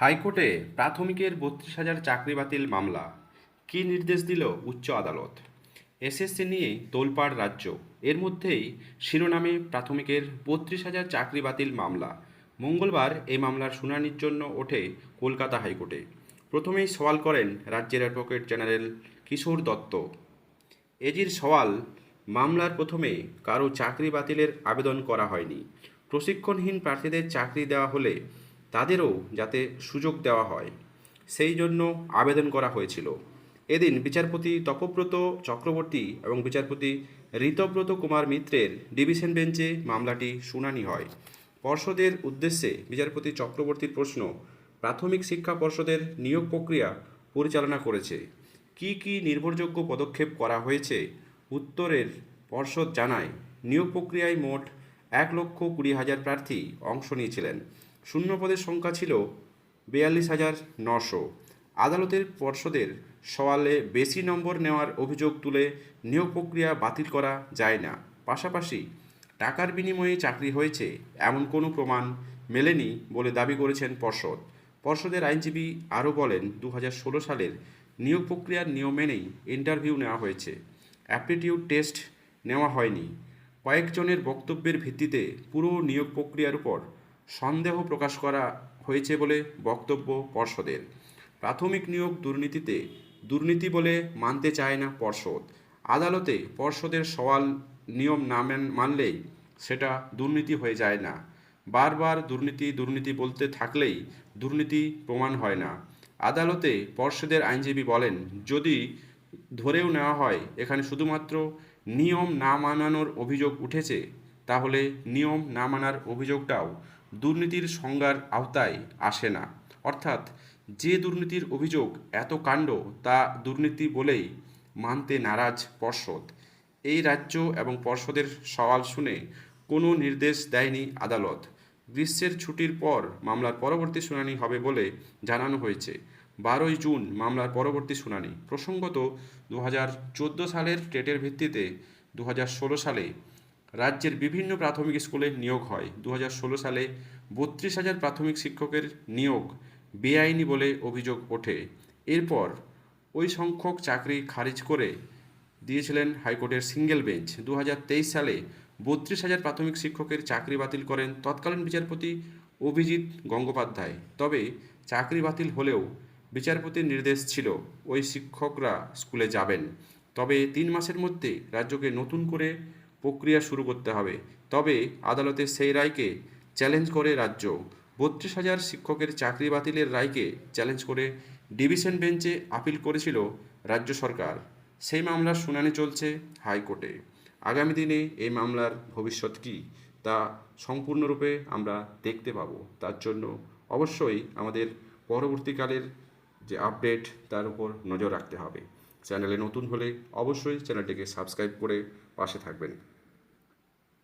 হাইকোর্টে প্রাথমিকের বত্রিশ হাজার চাকরি বাতিল মামলা। কী নির্দেশ দিল উচ্চ আদালত? এসএসসি নিয়ে তোলপাড় রাজ্য। এর মধ্যেই শিরোনামে প্রাথমিকের বত্রিশ হাজার চাকরি বাতিল মামলা। মঙ্গলবার এই মামলার শুনানির জন্য ওঠে কলকাতা হাইকোর্টে। প্রথমেই সওয়াল করেন রাজ্যের অ্যাডভোকেট জেনারেল কিশোর দত্ত। এজির সওয়াল, মামলার প্রথমে কারও চাকরি বাতিলের আবেদন করা হয়নি। প্রশিক্ষণহীন প্রার্থীদের চাকরি দেওয়া হলে তাদেরও যাতে সুযোগ দেওয়া হয়। সেই জন্য আবেদন করা হয়েছিল। এদিন বিচারপতি তপব্রত চক্রবর্তী এবং বিচারপতি ঋতব্রত কুমার মিত্রের ডিভিশন বেঞ্চে মামলাটি শুনানি হয়। পর্ষদের উদ্দেশ্যে বিচারপতি চক্রবর্তীর প্রশ্ন, প্রাথমিক শিক্ষা পর্ষদের নিয়োগ প্রক্রিয়া পরিচালনা করেছে। কি কি নির্ভরযোগ্য পদক্ষেপ করা হয়েছে? উত্তরের পর্ষদ জানায়, নিয়োগ প্রক্রিয়ায় মোট এক লক্ষ কুড়ি হাজার প্রার্থী অংশ নিয়েছিলেন। শূন্য পদের সংখ্যা ছিল বিয়াল্লিশ হাজার নশো। আদালতের পর্ষদের সওয়ালে বেশি নম্বর নেওয়ার অভিযোগ তুলে নিয়োগ প্রক্রিয়া বাতিল করা যায় না। পাশাপাশি টাকার বিনিময়ে চাকরি হয়েছে এমন কোনো প্রমাণ মেলেনি বলে দাবি করেছেন পর্ষদ। পর্ষদের আইনজীবী আরও বলেন দু হাজার ষোলো সালের নিয়োগ প্রক্রিয়ার নিয়ম মেনেই ইন্টারভিউ নেওয়া হয়েছে। অ্যাপটিটিউড টেস্ট নেওয়া হয়নি। কয়েকজনের বক্তব্যের ভিত্তিতে পুরো নিয়োগ প্রক্রিয়ার উপর সন্দেহ প্রকাশ করা হয়েছে বলে বক্তব্য পর্ষদের। প্রাথমিক নিয়োগ দুর্নীতিতে, দুর্নীতি বলে মানতে চায় না পর্ষদ। আদালতে পর্ষদের সওয়াল নিয়ম না মান- মানলেই সেটা দুর্নীতি হয়ে যায় না। বারবার দুর্নীতি দুর্নীতি বলতে থাকলেই দুর্নীতি প্রমাণ হয় না। আদালতে পর্ষদের আইনজীবী বলেন, যদি ধরেও নেওয়া হয়, এখানে শুধুমাত্র নিয়ম না মানানোর অভিযোগ উঠেছে, তাহলে নিয়ম না মানার অভিযোগটাও দুর্নীতির সংজ্ঞার আওতায় আসে না। অর্থাৎ যে দুর্নীতির অভিযোগ এত কাণ্ড তা দুর্নীতি বলেই মানতে নারাজ পর্ষদ। এই রাজ্য এবং পর্ষদের সওয়াল শুনে কোনো নির্দেশ দেয়নি আদালত। গ্রীষ্মের ছুটির পর মামলার পরবর্তী শুনানি হবে বলে জানানো হয়েছে। বারোই জুন মামলার পরবর্তী শুনানি। প্রসঙ্গত দু হাজার চোদ্দ সালের টেটের ভিত্তিতে দু সালে রাজ্যের বিভিন্ন প্রাথমিক স্কুলে নিয়োগ হয়। দু হাজার ষোলো সালে বত্রিশ হাজার প্রাথমিক শিক্ষকের নিয়োগ বেআইনি বলে অভিযোগ ওঠে। এরপর ওই সংখ্যক চাকরি খারিজ করে দিয়েছিলেন হাইকোর্টের সিঙ্গেল বেঞ্চ। দু হাজার তেইশ সালে বত্রিশ হাজার প্রাথমিক শিক্ষকের চাকরি বাতিল করেন তৎকালীন বিচারপতি অভিজিৎ গঙ্গোপাধ্যায়। তবে চাকরি বাতিল হলেও বিচারপতির নির্দেশ ছিল ওই শিক্ষকরা স্কুলে যাবেন। তবে তিন মাসের মধ্যে রাজ্যকে নতুন করে প্রক্রিয়া শুরু করতে হবে। তবে আদালতের সেই রায়কে চ্যালেঞ্জ করে রাজ্য। বত্রিশ হাজার শিক্ষকের চাকরি বাতিলের রায়কে চ্যালেঞ্জ করে ডিভিশন বেঞ্চে আপিল করেছিল রাজ্য সরকার। সেই মামলার শুনানি চলছে হাইকোর্টে। আগামী দিনে এই মামলার ভবিষ্যৎ কী তা সম্পূর্ণরূপে আমরা দেখতে পাবো। তার জন্য অবশ্যই আমাদের পরবর্তীকালের যে আপডেট তার উপর নজর রাখতে হবে। চ্যানেলে নতুন হলে অবশ্যই চ্যানেলটিকে সাবস্ক্রাইব করে পাশে থাকবেন।